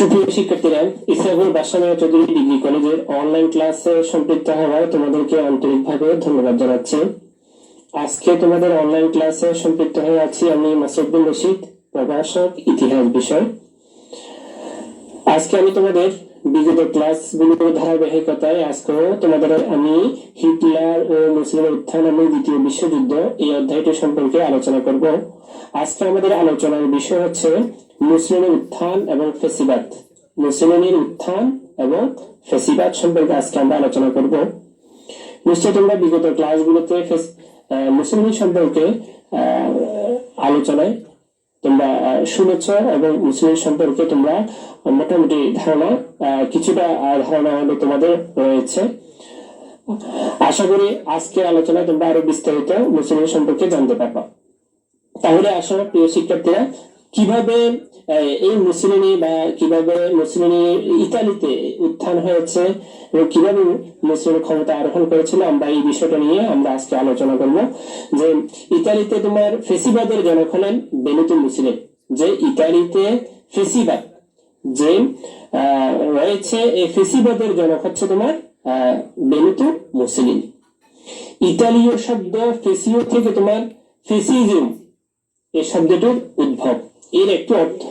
সুপ্রিয় শিক্ষার্থীরা বাসামিয়া চৌধুরী ডিগ্রি কলেজের অনলাইন ক্লাসে সম্পৃক্ত হওয়ায় তোমাদেরকে আন্তরিকভাবে ধন্যবাদ জানাচ্ছি। আজকে তোমাদের অনলাইন ক্লাসে সম্পৃক্ত হয়ে আছি আমি মাসুদ্দিন রশিদ, প্রভাষক ইতিহাস বিষয়। আজকে আমি তোমাদের বিগত ক্লাসগুলোর ধারাবাহিকতায়, আজকেও তোমাদের আমি হিটলার ও মুসলিমের উত্থান এবং দ্বিতীয় বিশ্বযুদ্ধ এই অধ্যায়টি সম্পর্কে আলোচনা করব। আজকে আমাদের আলোচনার বিষয় হচ্ছে মুসলিমের উত্থান এবং ফেসিবাদ। মুসলিমের উত্থান এবং ফেসিবাদ সম্পর্কে আজকে আমরা আলোচনা করব। নিশ্চয় তোমরা বিগত ক্লাসগুলোতে মুসলিম সম্পর্কে আলোচনায় তোমরা শুনেছ এবং মুসলিম সম্পর্কে তোমরা মোটামুটি ধারণা কিছুটা ধারণা হলে তোমাদের রয়েছে। আশা করি আজকের আলোচনায় তোমরা আরও বিস্তারিত মুসলিম সম্পর্কে জানতে পারবা। তাহলে আসো, প্রিয় শিক্ষার্থীরা কীভাবে এই মুসলিমি বা কীভাবে মুসলিমি ইতালিতে উত্থান হয়েছে এবং কীভাবে মুসলিম ক্ষমতা আরোহণ করেছিল, আমরা এই বিষয়টা নিয়ে আমরা আজকে আলোচনা করব। যে ইতালিতে তোমার ফেসিবাদের জনক হলেন বেনিতো মুসলিম, যে ইতালিতে ফেসিবাদ, যে রয়েছে এই ফেসিবাদের জনক হচ্ছে তোমার বেনিতো মুসলিম। ইতালীয় শব্দ ফেসিও থেকে তোমার ফেসিজম এই শব্দটির উদ্ভব। এর একটি অর্থ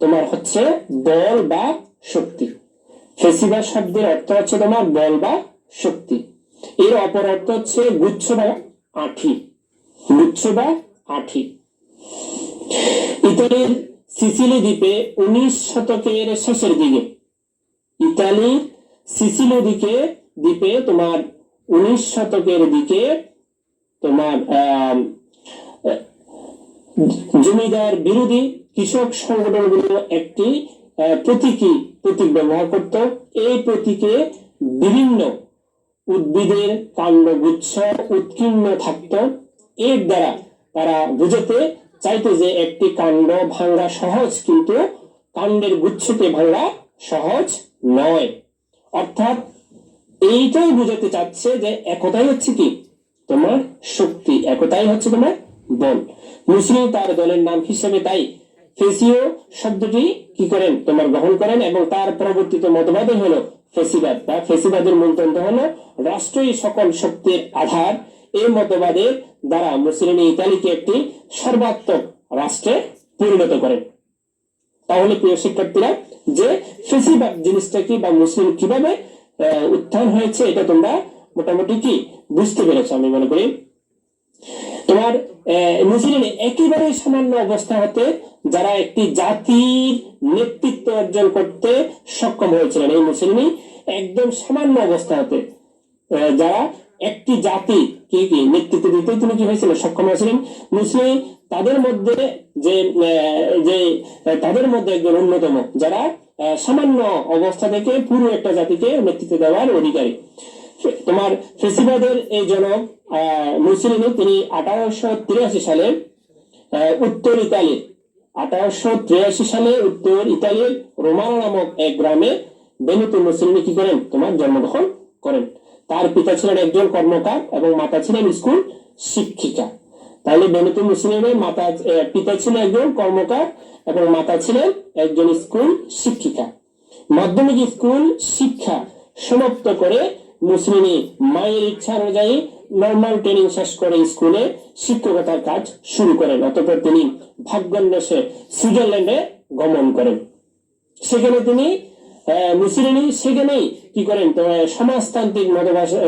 তোমার হচ্ছে বল বা শক্তি। ফেসিবা শব্দের অর্থ হচ্ছে তোমার বল বা শক্তি। এর অপর অর্থ হচ্ছে গুচ্ছ বা আঠি। গুচ্ছ বা আঠি। ইতালির সিসিলি দ্বীপে উনিশ শতকের শেষের দিকে ইতালির সিসিলি দিকে দ্বীপে তোমার উনিশ শতকের দিকে তোমার জমিদার বিরোধী কৃষক সংগঠনগুলো একটি প্রতীকী প্রতীক ব্যবহার করত। এই প্রতীকে বিভিন্ন উদ্ভিদের কাণ্ডগুচ্ছ উৎকীর্ণ থাকত। এর দ্বারা তারা বুঝাতে চাইতো যে একটি কাণ্ড ভাঙ্গা সহজ, কিন্তু কাণ্ডের গুচ্ছকে ভাঙ্গা সহজ নয়। অর্থাৎ এইটাই বুঝাতে চাচ্ছে যে একতাই হচ্ছে কি? তোমার শক্তি। একতাই হচ্ছে তোমার বল মুসলিম তার দলের নাম হিসেবে তাই ফেসিও শব্দটি কি করেন? তোমার গ্রহণ করেন এবং তার পরবর্তীত মতবাদই হলো ফেসিবাদ বা ফেসিবাদের মূলতন্ত্র হলো রাষ্ট্রই সকল শক্তির আধার। এই মতবাদের দ্বারা মুসলিম ইতালিকে একটি সর্বাত্মক রাষ্ট্রে পরিণত করেন। তাহলে প্রিয় শিক্ষার্থীরা, যে ফেসিবাদ জিনিসটা কি বা মুসলিম কীভাবে উত্থান হয়েছে, এটা তোমরা মোটামুটি কি বুঝতে পেরেছ আমি মনে করি। তোমার মুসলিমে একেবারে সামান্য অবস্থা হতে যারা একটি জাতির নেতৃত্ব অর্জন করতে সক্ষম হয়েছিলেন এই মুসলিমই, একদম সামান্য অবস্থা হতে যারা একটি জাতি কি কি, নেতৃত্ব দিতে তিনি কি হয়েছিলেন, সক্ষম হয়েছিলেন? মুসলিম তাদের মধ্যে যে যে তাদের মধ্যে একজন অন্যতম, যারা সামান্য অবস্থা থেকে পুরো একটা জাতিকে নেতৃত্ব দেওয়ার অধিকারী। তোমার ফেসিবাদের এই জনক মুসলিমি তিনি আঠারোশো তিরাশি সালে উত্তর ইতালির আঠারোশো তিরাশি সালে উত্তর ইতালির রোমানো নামক এক গ্রামে বেনিতো মুসলিমি কি করেন? তোমার জন্মগ্রহণ করেন। তার পিতা ছিলেন একজন কর্মকার এবং মাতা ছিলেন স্কুল শিক্ষিকা। তাহলে বেনিতো মুসলিমের মাতা পিতা ছিলেন একজন কর্মকার এবং মাতা ছিলেন একজন স্কুল শিক্ষিকা। মাধ্যমিক স্কুল শিক্ষা সমাপ্ত করে মুসলিমি মায়ের ইচ্ছা অনুযায়ী নর্মাল ট্রেনিং শেষ করে স্কুলে শিক্ষকতার কাজ শুরু করেন। অতঃপর তিনি ভাগ্যান্বেষে সুইজারল্যান্ডে গমন করেন। সেখানে তিনি আহ, সেখানেই কি করেন সমাজতান্ত্রিক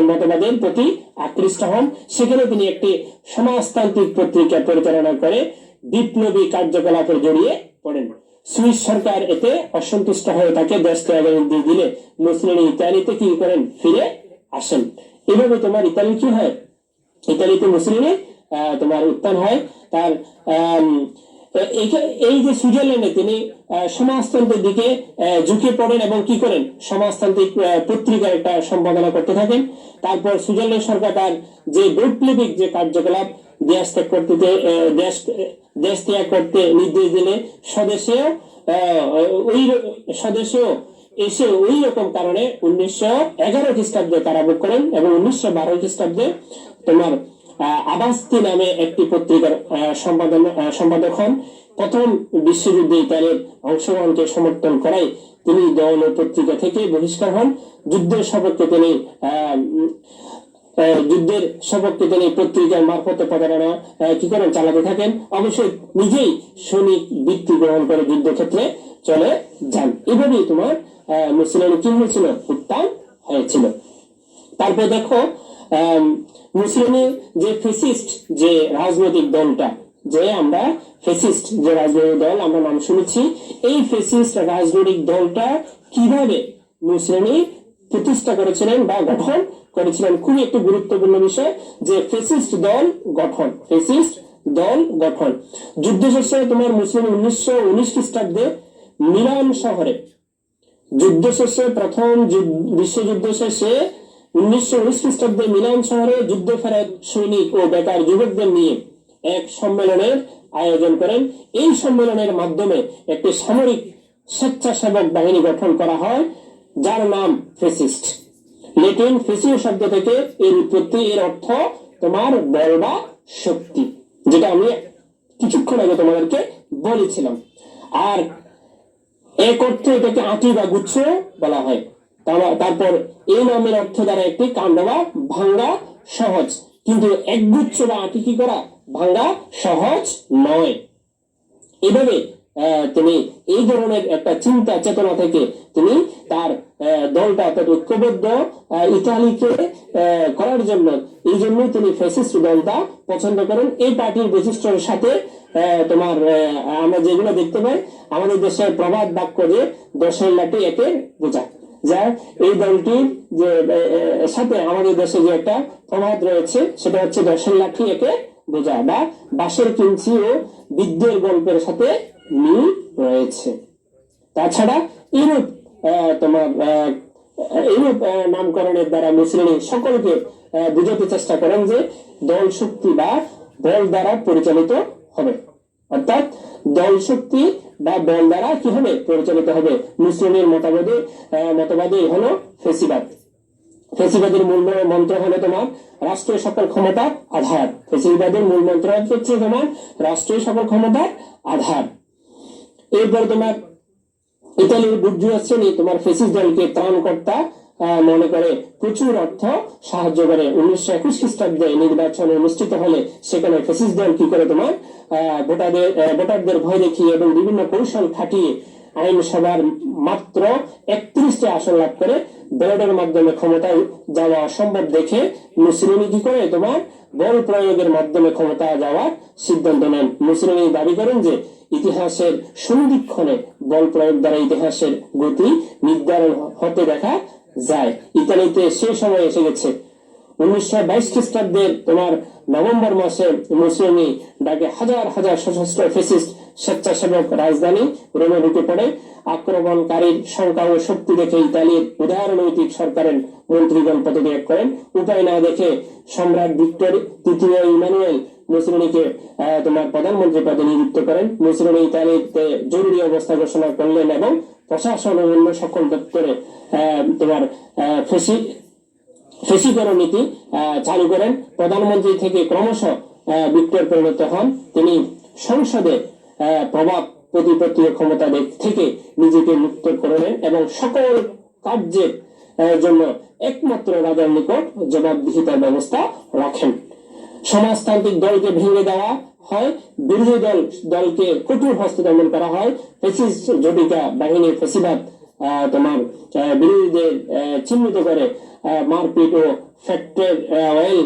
মতবাদের প্রতি আকৃষ্ট হন। সেখানে তিনি একটি সমাজতান্ত্রিক পত্রিকা পরিচালনা করে বিপ্লবী কার্যকলাপে জড়িয়ে পড়েন। সুইস সরকার এতে অসন্তুষ্ট হয়ে তাকে দেশ ত্যাগের নির্দেশ দিলে মুসলিম ইতালিতে কি করেন ফিরে আসেন এভাবে তোমার ইতালি কি হয়? ইতালিতে মুসলিমে তোমার উত্থান হয়। তার এই- যে সুইজারল্যান্ডে তিনি সমাজতন্ত্রের দিকে ঝুঁকে পড়েন এবং কি করেন? সমাজতান্ত্রিক পত্রিকার একটা সম্পাদনা করতে থাকেন। তারপর সুইজারল্যান্ড সরকার তার যে বৈপ্লবিক যে কার্যকলাপ, দেশ ত্যাগ করতে দেশ দেশ ত্যাগ করতে নির্দেশ দিলে স্বদেশেও ওই স্বদেশেও এসে ওই রকম কারণে উনিশশো এগারো খ্রিস্টাব্দে কারাভোগ করেন এবং উনিশশো বারো খ্রিস্টাব্দে তোমার আবাস্তি নামে একটি পত্রিকার সম্পাদন সম্পাদক হন। প্রথম বিশ্বযুদ্ধে ইতালির অংশগ্রহণকে সমর্থন করায় তিনি দল পত্রিকা থেকে বহিষ্কার হন। যুদ্ধের সপক্ষে তিনি যুদ্ধের সপক্ষে তিনি পত্রিকার মারফতে প্রতারণা কি করেন? চালাতে থাকেন। অবশ্যই নিজেই সৈনিক বৃত্তি গ্রহণ করে যুদ্ধক্ষেত্রে চলে যান। এভাবেই তোমার আহ, মুসলিম কি হয়েছিল? উত্থান হয়েছিল। তারপর দেখো মুসলিমের যে ফেসিস্ট যে রাজনৈতিক দলটা যে আমরা ফেসিস্ট যে রাজনৈতিক দল আমরা নাম শুনেছি এই ফেসিস্ট রাজনৈতিক দলটা কীভাবে মুসলিমী প্রতিষ্ঠা করেছিলেন বা গঠন করেছিলেন? খুবই একটি গুরুত্বপূর্ণ বিষয় যে ফেসিস্ট দল গঠন ফেসিস্ট দল গঠন। যুদ্ধ শেষে তোমার মুসলিম উনিশশো উনিশ খ্রিস্টাব্দে মিলান শহরে যুদ্ধ শেষে, প্রথম বিশ্বযুদ্ধ শেষে উনিশশো উনিশ খ্রিস্টাব্দে মিলান শহরে যুদ্ধ ফেরত সৈনিক ও বেকার যুবকদের নিয়ে এক সম্মেলনের আয়োজন করেন। এই সম্মেলনের মাধ্যমে একটি সামরিক স্বেচ্ছাসেবক বাহিনী গঠন করা হয়, যার নাম ফেসিস্ট। লেটিন ফেসিও শব্দ থেকে এর উৎপত্তি, এর অর্থ তোমার বল বা শক্তি, যেটা আমি কিছুক্ষণ আগে তোমাদেরকে বলেছিলাম। আর এক অর্থে এটাকে আঁটি বা গুচ্ছ বলা হয়। তারপর এই নামের অর্থ দ্বারা একটি কাণ্ড বা ভাঙ্গা সহজ। কিন্তু একগুচ্ছ বা আটি কি করা? ভাঙ্গা সহজ নয়। এভাবে তিনি এই ধরনের একটা চিন্তা চেতনা থেকে তিনি তার দলটা অর্থাৎ ঐক্যবদ্ধ ইতালিকে করার জন্য। এই জন্যই তিনি ফ্যাসিস্ট দলটা পছন্দ করেন। এই পার্টির বৈশিষ্ট্যের সাথে তোমার আমরা যেগুলো দেখতে পাই, আমাদের দেশের প্রবাদ বাক্য যে দশের লাঠি একে বোঝা যা এই দলটির যে সাথে আমাদের দেশে যে একটা প্রবাদ রয়েছে, সেটা হচ্ছে দশের লাঠি একে বোঝা বা বাঁশের কিঞ্চি ও বিদ্যের গল্পের সাথে মিল রয়েছে। তাছাড়া ইউরোপ তোমার ইউরোপ নামকরণের দ্বারা মুসলিম সকলকে বুঝাতে চেষ্টা করেন যে দল শক্তি বা বল দ্বারা পরিচালিত হবে। অর্থাৎ দল শক্তি বা বল দ্বারা কি হবে পরিচালিত হবে? মুসলিমের মতবাদে মতবাদে হলো ফেসিবাদ। ফেসিবাদের মূল মন্ত্র হলো তোমার রাষ্ট্রীয় সকল ক্ষমতার আধার। ফেসিবাদের মূল মন্ত্র হচ্ছে তোমার রাষ্ট্রীয় সকল ক্ষমতার আধার। এরপর তোমার ইতালির বুর্জুয়া শ্রেণি তোমার ফেসিস দলকে ত্রাণকর্তা মনে করে প্রচুর অর্থ সাহায্য করে। উনিশশো একুশ খ্রিস্টাব্দে নির্বাচন অনুষ্ঠিত হলে সেখানে ফেসিস দল কি করে তোমার ভোটারদের ভোটারদের ভয় দেখিয়ে এবং বিভিন্ন কৌশল খাটিয়ে আইনসভার মাত্র একত্রিশটি আসন লাভ করে ব্যালটের মাধ্যমে ক্ষমতায় যাওয়া অসম্ভব দেখে মুসলিমি কি করে তোমার বল প্রয়োগের মাধ্যমে ক্ষমতা যাওয়ার সিদ্ধান্ত নেন? মুসলিমি দাবি করেন যে ইতিহাসের সন্ধিক্ষণে বল প্রয়োগ দ্বারা ইতিহাসের গতি নির্ধারণ হতে দেখা যায়। ইতালিতে সে সময় এসে গেছে। উনিশশো বাইশ খ্রিস্টাব্দের তোমার নভেম্বর মাসে মুসলিমি ডাকে হাজার হাজার সশস্ত্র ফেসিস্ট স্বেচ্ছাসেবক রাজধানী রোমে ঢুকে পড়ে। আক্রমণকারীর সংখ্যা ও শক্তি দেখে ইতালির উদারনৈতিক সরকারের মন্ত্রীগণ পদত্যাগ করেন। উপায় না দেখে সম্রাট ভিক্টর তৃতীয় ইমানুয়েল মুসলিমকে তোমার প্রধানমন্ত্রী পদে নিযুক্ত করেন। মুসলিম ইতালিতে জরুরি অবস্থা ঘোষণা করলেন এবং প্রশাসন ও অন্য সকল দপ্তরে তোমার ফেসিকরণ নীতি চালু করেন। প্রধানমন্ত্রী থেকে ক্রমশ বিক্রয় পরিণত হন। তিনি সংসদে প্রভাব প্রতিপত্তি ও ক্ষমতা থেকে নিজেকে মুক্ত করলেন এবং সকল কার্যের জন্য একমাত্র রাজার নিকট জবাবদিহিতার ব্যবস্থা রাখেন। সমাজতান্ত্রিক দলকে ভেঙে দেওয়া হয়, বিরোধী দল, দলকে কঠোর হস্তে দমন করা হয় ফেসিস জটিকা বাহিনীর ফেসিবাদ তোমার বিরোধীদের চিহ্নিত করে মারপিট ও ফ্যাক্টর অয়েল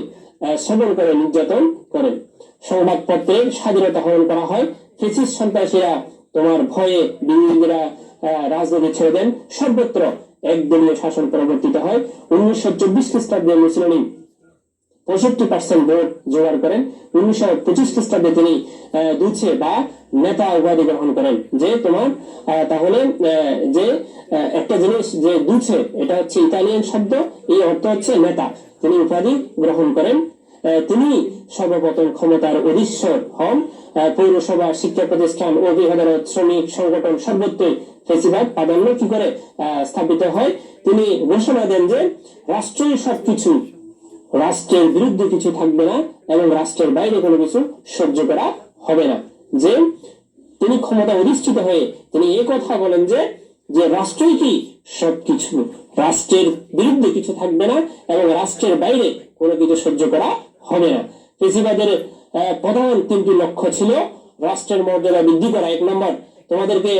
সবল করে নির্যাতন করেন। সংবাদপত্রের স্বাধীনতা হরণ করা হয়। ফেসিস সন্ত্রাসীরা তোমার ভয়ে বিরোধীরা রাজনীতি ছেড়ে দেন। সর্বত্র একদলীয় শাসন পরিবর্তিত হয়। উনিশশো চব্বিশ খ্রিস্টাব্দে মুসলিম পঁয়ষট্টি পার্সেন্ট ভোট জোগাড় করেন। উনিশশো পঁচিশ খ্রিস্টাব্দে তিনি দুছে বা নেতা উপাধি গ্রহণ করেন। যে তোমার তাহলে যে একটা জিনিস যে দুছে এটা হচ্ছে ইতালিয়ান শব্দ, এই অর্থ হচ্ছে নেতা। তিনি উপাধি গ্রহণ করেন। তিনি সর্বপ্রথম ক্ষমতার অধীশ্বর হন। পৌরসভা শিক্ষা প্রতিষ্ঠান অভিভাবক শ্রমিক সংগঠন সর্বত্রই ফেসিবাদ প্রাধান্য কি করে স্থাপিত হয়? তিনি ঘোষণা দেন যে রাষ্ট্রীয় সবকিছু, রাষ্ট্রের বিরুদ্ধে কিছু থাকবে না এবং রাষ্ট্রের বাইরে কোনো কিছু সহ্য করা হবে না। যে তিনি ক্ষমতা অধিষ্ঠিত হয়ে তিনি এ কথা বলেন যে যে রাষ্ট্রই কি সবকিছু, রাষ্ট্রের বিরুদ্ধে কিছু থাকবে না এবং রাষ্ট্রের বাইরে কোনো কিছু সহ্য করা হবে না। ফেসিবাদের প্রধান তিনটি লক্ষ্য ছিল রাষ্ট্রের মর্যাদা বৃদ্ধি করা। এক নম্বর, তোমাদেরকে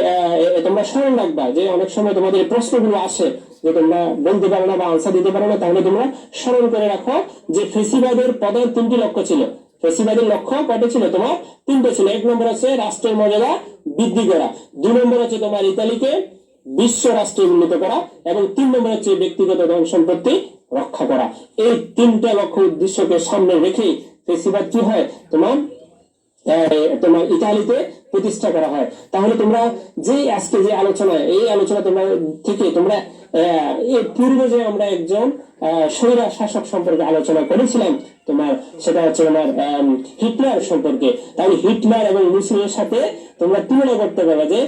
তোমরা স্মরণ রাখবা যে অনেক সময় তোমাদের প্রশ্নগুলো আসে যে তোমরা বলতে পারো না বা আনসার দিতে পারো না, তাহলে তোমরা স্মরণ করে রাখো যে ফেসিবাদের প্রধান তিনটি লক্ষ্য ছিল। ফেসিবাদের লক্ষ্য কয়টা ছিল? তোমার তিনটে ছিল। এক নম্বর হচ্ছে রাষ্ট্রের মর্যাদা বৃদ্ধি করা। দুই নম্বর হচ্ছে তোমার ইতালিকে বিশ্ব রাষ্ট্রে উন্নীত করা। এবং তিন নম্বর হচ্ছে ব্যক্তিগত ধন সম্পত্তি রক্ষা করা। এই তিনটা লক্ষ্য উদ্দেশ্যকে সামনে রেখে ফেসিবাদ কি হয়? তোমার তোমার ইতালিতে প্রতিষ্ঠা করা হয়। তাহলে তোমরা যে আজকে যে আলোচনা, এই আলোচনা তোমরা থেকে তোমরা এর পূর্বে যে আমরা একজন স্বৈরা শাসক সম্পর্কে আলোচনা করেছিলাম, তোমার সেটা হচ্ছে তোমার হিটলার সম্পর্কে। তাহলে হিটলার এবং মুসলিমের সাথে তোমরা তুলনা করতে পারবে যে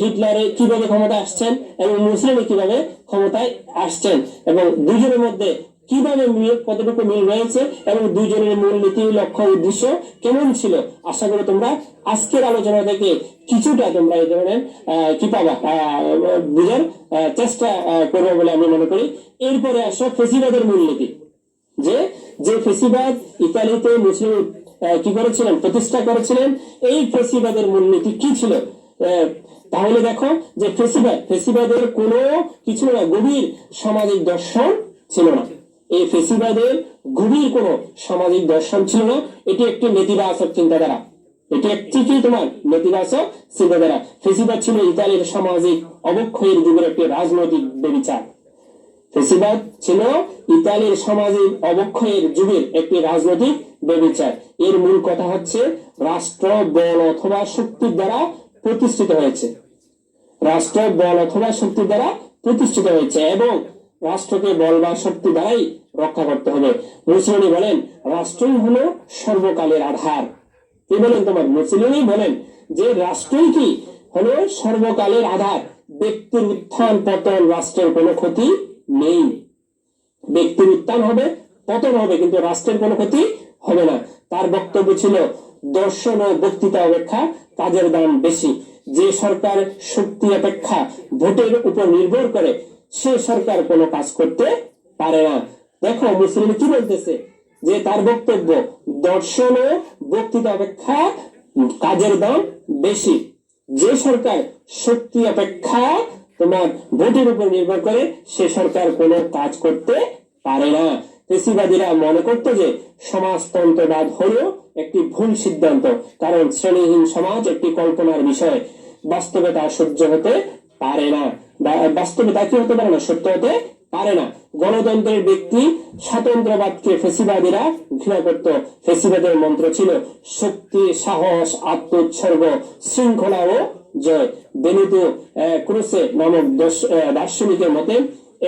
হিটলারে কীভাবে ক্ষমতা আসছেন এবং মুসলিমে কীভাবে ক্ষমতায় আসছেন। এবং দুজনের মধ্যে কীভাবে মিল, কতটুকু মিল রয়েছে এবং দুইজনের মূলনীতি লক্ষ্য, উদ্দেশ্য কেমন ছিল? আশা করি তোমরা আজকের আলোচনা থেকে কিছুটা তোমরা এই ধরনের কি পাবা বুঝার চেষ্টা করবে বলে আমি মনে করি। এরপরে আসো ফেসিবাদের মূলনীতি যে যে ফেসিবাদ ইতালিতে মুসলিম কি করেছিলেন? প্রতিষ্ঠা করেছিলেন। এই ফেসিবাদের মূলনীতি কি ছিল? তাহলে দেখো যে ফেসিবাদ, ফেসিবাদের কোনো কিছু না, গভীর সামাজিক দর্শন ছিল না। এই ফেসিবাদের গভীর কোন সামাজিক দর্শন ছিল না। এটি একটি নেতিবাচক চিন্তাধারা। এটি একটি কি তোমার নেতিবাচক চিন্তাধারা। ফেসিবাদ ছিল ইতালির সামাজিক অবক্ষয়ের যুগের একটি রাজনৈতিক বেবিচার। ফেসিবাদ ছিল ইতালির সামাজিক অবক্ষয়ের যুগের একটি রাজনৈতিক বেবিচার। এর মূল কথা হচ্ছে রাষ্ট্র বল অথবা শক্তির দ্বারা প্রতিষ্ঠিত হয়েছে। রাষ্ট্র বল অথবা শক্তি দ্বারা প্রতিষ্ঠিত হয়েছে এবং রাষ্ট্রকে বল বা শক্তি দ্বারাই রক্ষা করতে হবে। মুসলিম বলেন, রাষ্ট্রই হলো সর্বকালের আধার। কি বলেন তোমার? মুসলিমই বলেন যে রাষ্ট্রই কি? হলো সর্বকালের আধার। ব্যক্তির উত্থান, পতন, রাষ্ট্রের কোনো ক্ষতি নেই। ব্যক্তির উত্থান হবে, পতন হবে, কিন্তু রাষ্ট্রের কোনো ক্ষতি হবে না। তার বক্তব্য ছিল, দর্শন ও বক্তৃতা অপেক্ষা কাজের দাম বেশি। যে সরকার শক্তি অপেক্ষা ভোটের উপর নির্ভর করে সে সরকার কোনো কাজ করতে পারে না। দেখো, মুসলিম কি বলতেছে? যে তার বক্তব্য, দর্শন ও বক্তৃতা অপেক্ষা কাজের দাম বেশি। যে সরকার শক্তি অপেক্ষা তোমার ভোটের উপর নির্ভর করে, সে সরকার কোনো কাজ করতে পারে না। পেশিবাদীরা মনে করতো যে সমাজতন্ত্রবাদ হলো একটি ভুল সিদ্ধান্ত, কারণ শ্রেণীহীন সমাজ একটি কল্পনার বিষয়। বাস্তবে তা সহ্য হতে পারে না। বাস্তবে তা কি হতে পারে না, সত্য হতে পারে না। গণতন্ত্রের ব্যক্তি স্বাতন্ত্রবাদকে ফেসিবাদীরা ঘৃণা করত। ফেসিবাদের মন্ত্র ছিল, শক্তি, সাহস, আত্মোৎসর্গ, শৃঙ্খলা ও জয়। বেনিতো ক্রুসে নামক দার্শনিকের মতে,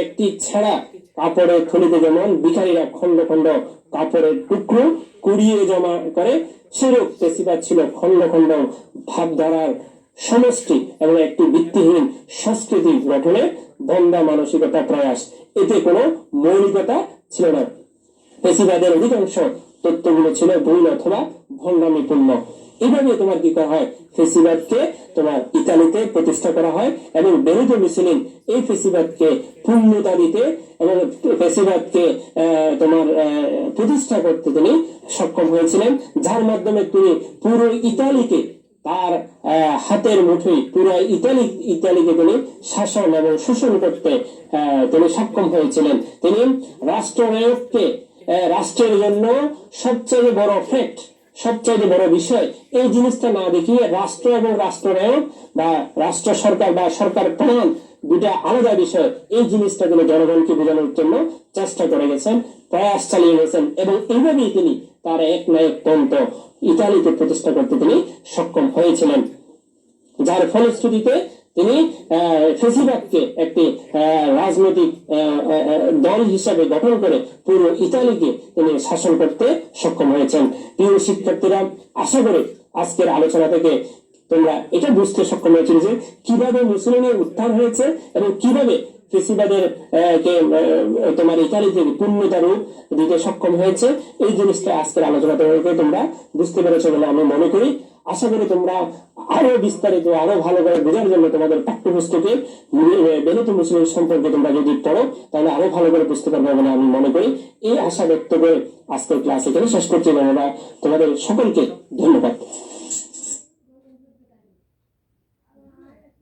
একটি ছেঁড়া কাপড়ের থলিতে যেমন ভিখারীরা খন্ড খন্ড কাপড়ের টুকরো কুড়িয়ে জমা করে, সেরূপ পেশিবাদ ছিল খন্ড খন্ড ভাবধারার সমষ্টি এবং একটি ভিত্তিহীন সংস্কৃতি গঠনে বন্ধা মানসিকতা প্রয়াস। এতে কোনো মৌলিকতা ছিল না। পেশিবাদের অধিকাংশ তত্ত্বগুলো ছিল ভুল অথবা ভণ্ডামিপূর্ণ। এইভাবে তোমার কি করা হয়? ফেসিবাদকে তোমার ইতালিতে প্রতিষ্ঠা করা হয় এবং বেরুতো মুসলিম এই ফেসিবাদকে পূর্ণতা দিতে এবং ফেসিবাদকে তোমার প্রতিষ্ঠা করতে তিনি সক্ষম হয়েছিলেন। যার মাধ্যমে তিনি পুরো ইতালিকে তার হাতের মুঠোয় পুরো ইতালি ইতালিকে তিনি শাসন এবং শোষণ করতে তিনি সক্ষম হয়েছিলেন। তিনি আহ, রাষ্ট্রের জন্য সবচেয়ে বড় ফ্যাক্ট সবচেয়ে বড় বিষয়, এই জিনিসটা না দেখিয়ে রাষ্ট্র এবং রাষ্ট্রনায়ক বা রাষ্ট্র সরকার বা সরকার প্রধান দুটা আলাদা বিষয়, এই জিনিসটা তিনি জনগণকে বোঝানোর জন্য চেষ্টা করে গেছেন, প্রয়াস চালিয়ে গেছেন এবং এইভাবেই তিনি তার এক নায়ক তন্ত্র ইতালিতে প্রতিষ্ঠা করতে তিনি সক্ষম হয়েছিলেন। যার ফলশ্রুতিতে তিনি আহ, ফেসিবাদকে একটি রাজনৈতিক দল হিসাবে গঠন করে পুরো ইতালিকে তিনি শাসন করতে সক্ষম হয়েছেন। প্রিয় শিক্ষার্থীরা আশা করি আজকের আলোচনা থেকে তোমরা এটা বুঝতে সক্ষম হয়েছিল যে কীভাবে মুসলিমের উত্থান হয়েছে এবং কীভাবে ফেসিবাদের তোমার ইতালিতে পূর্ণতা রূপ দিতে সক্ষম হয়েছে এই জিনিসটা আজকের আলোচনা তোমরা বুঝতে পেরেছ বলে আমি মনে করি। আশা করি তোমরা আরও বিস্তারিত, আরও ভালো করে বোঝার জন্য তোমাদের পাঠ্যপুস্তকে বেনিত মুসলিম সম্পর্কে তোমরা যদি পড়ো, তাহলে আরও ভালো করে বুঝতে পারবে বলে আমি মনে করি। এই আশা ব্যক্ত করে আজকের ক্লাস এখানে শেষ করছি আমরা তোমাদের সকলকে ধন্যবাদ।